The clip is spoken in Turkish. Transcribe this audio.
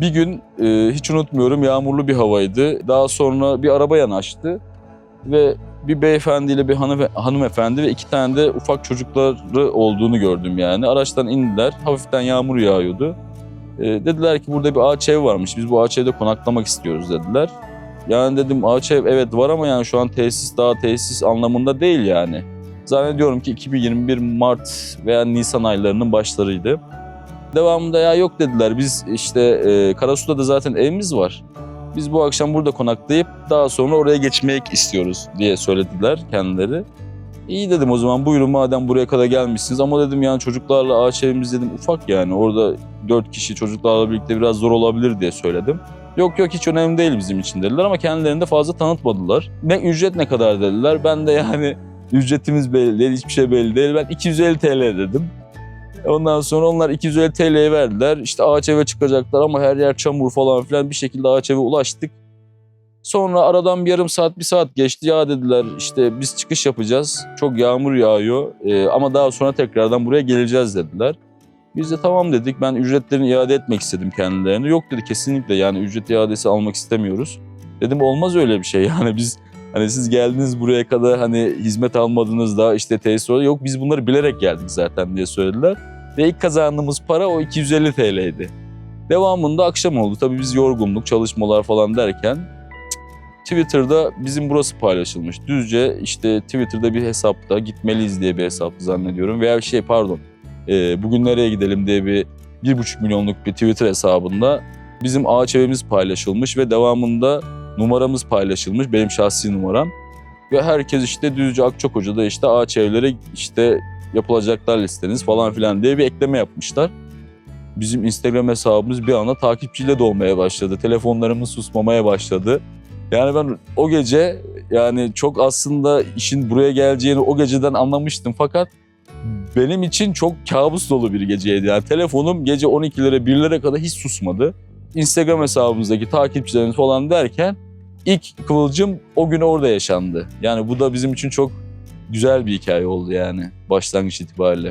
Bir gün e, hiç unutmuyorum yağmurlu bir havaydı. Daha sonra bir araba yanaştı ve bir beyefendiyle bir hanım, hanımefendi ve iki tane de ufak çocukları olduğunu gördüm yani. Araçtan indiler. Hafiften yağmur yağıyordu. E, dediler ki burada bir ağaç ev varmış. Biz bu ağaç evde konaklamak istiyoruz dediler. Yani dedim ağaç ev evet var ama yani şu an tesis daha tesis anlamında değil yani. Zannediyorum ki 2021 Mart veya Nisan aylarının başlarıydı. Devamında ya yok dediler biz işte e, Karasu'da da zaten evimiz var. Biz bu akşam burada konaklayıp daha sonra oraya geçmek istiyoruz diye söylediler kendileri. İyi dedim o zaman buyurun madem buraya kadar gelmişsiniz ama dedim yani çocuklarla ağaç evimiz dedim ufak yani orada dört kişi çocuklarla birlikte biraz zor olabilir diye söyledim. Yok yok hiç önemli değil bizim için dediler ama kendilerini de fazla tanıtmadılar. Ne ücret ne kadar dediler. Ben de yani ücretimiz belli değil, hiçbir şey belli değil. Ben 250 TL dedim. Ondan sonra onlar 250 TL'ye verdiler. İşte ağaç eve çıkacaklar ama her yer çamur falan filan bir şekilde ağaç eve ulaştık. Sonra aradan bir yarım saat, bir saat geçti. Ya dediler işte biz çıkış yapacağız. Çok yağmur yağıyor Ee, ama daha sonra tekrardan buraya geleceğiz dediler. Biz de tamam dedik. Ben ücretlerini iade etmek istedim kendilerine. Yok dedi kesinlikle yani ücret iadesi almak istemiyoruz. Dedim olmaz öyle bir şey yani biz hani siz geldiniz buraya kadar hani hizmet almadınız da işte tesis. Yok biz bunları bilerek geldik zaten diye söylediler. Ve ilk kazandığımız para o 250 TL'ydi. Devamında akşam oldu. Tabii biz yorgunluk, çalışmalar falan derken Twitter'da bizim burası paylaşılmış. Düzce işte Twitter'da bir hesapta gitmeliyiz diye bir hesap zannediyorum. Veya şey pardon e, bugün nereye gidelim diye bir bir buçuk milyonluk bir Twitter hesabında bizim ağaç evimiz paylaşılmış ve devamında numaramız paylaşılmış. Benim şahsi numaram. Ve herkes işte Düzce Akçakoca'da işte ağaç evlere işte yapılacaklar listeniz falan filan diye bir ekleme yapmışlar. Bizim Instagram hesabımız bir anda takipçiyle dolmaya başladı. Telefonlarımız susmamaya başladı. Yani ben o gece yani çok aslında işin buraya geleceğini o geceden anlamıştım fakat benim için çok kabus dolu bir geceydi. Yani telefonum gece 12'lere 1'lere kadar hiç susmadı. Instagram hesabımızdaki takipçilerimiz falan derken ilk kıvılcım o gün orada yaşandı. Yani bu da bizim için çok güzel bir hikaye oldu yani başlangıç itibariyle.